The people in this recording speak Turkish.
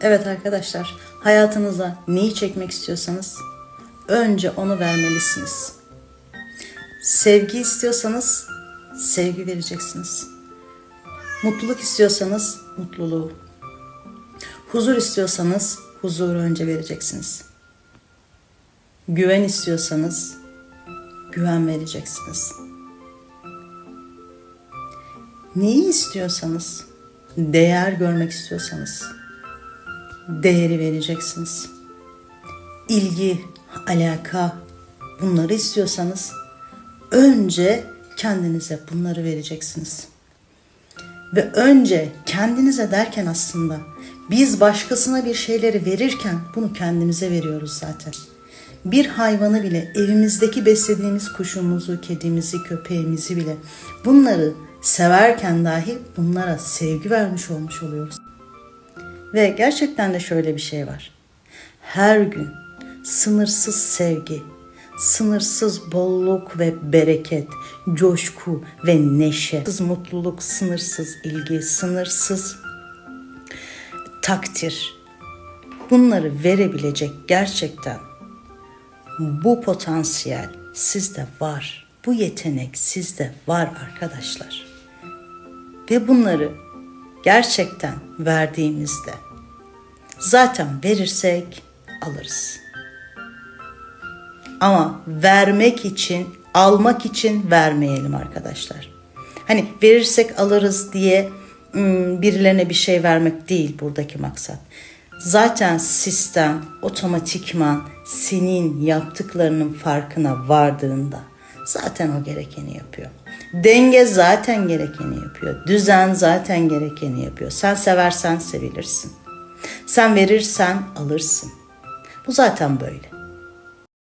Evet arkadaşlar, hayatınıza neyi çekmek istiyorsanız önce onu vermelisiniz. Sevgi istiyorsanız sevgi vereceksiniz. Mutluluk istiyorsanız mutluluğu. Huzur istiyorsanız huzuru önce vereceksiniz. Güven istiyorsanız güven vereceksiniz. Neyi istiyorsanız, değer görmek istiyorsanız değeri vereceksiniz. İlgi, alaka bunları istiyorsanız önce kendinize bunları vereceksiniz. Ve önce kendinize derken aslında biz başkasına bir şeyleri verirken bunu kendimize veriyoruz zaten. Bir hayvanı bile evimizdeki beslediğimiz kuşumuzu, kedimizi, köpeğimizi bile bunları severken dahi bunlara sevgi vermiş olmuş oluyoruz. Ve gerçekten de şöyle bir şey var. Her gün sınırsız sevgi, sınırsız bolluk ve bereket, coşku ve neşe, sınırsız mutluluk, sınırsız ilgi, sınırsız takdir. Bunları verebilecek gerçekten bu potansiyel sizde var. Bu yetenek sizde var arkadaşlar. Ve bunları gerçekten verdiğimizde zaten verirsek alırız. Ama vermek için, almak için vermeyelim arkadaşlar. Hani verirsek alırız diye hmm, birilerine bir şey vermek değil buradaki maksat. Zaten sistem otomatikman senin yaptıklarının farkına vardığında zaten o gerekeni yapıyor. Denge zaten gerekeni yapıyor. Düzen zaten gerekeni yapıyor. Sen seversen sevilirsin. Sen verirsen alırsın. Bu zaten böyle.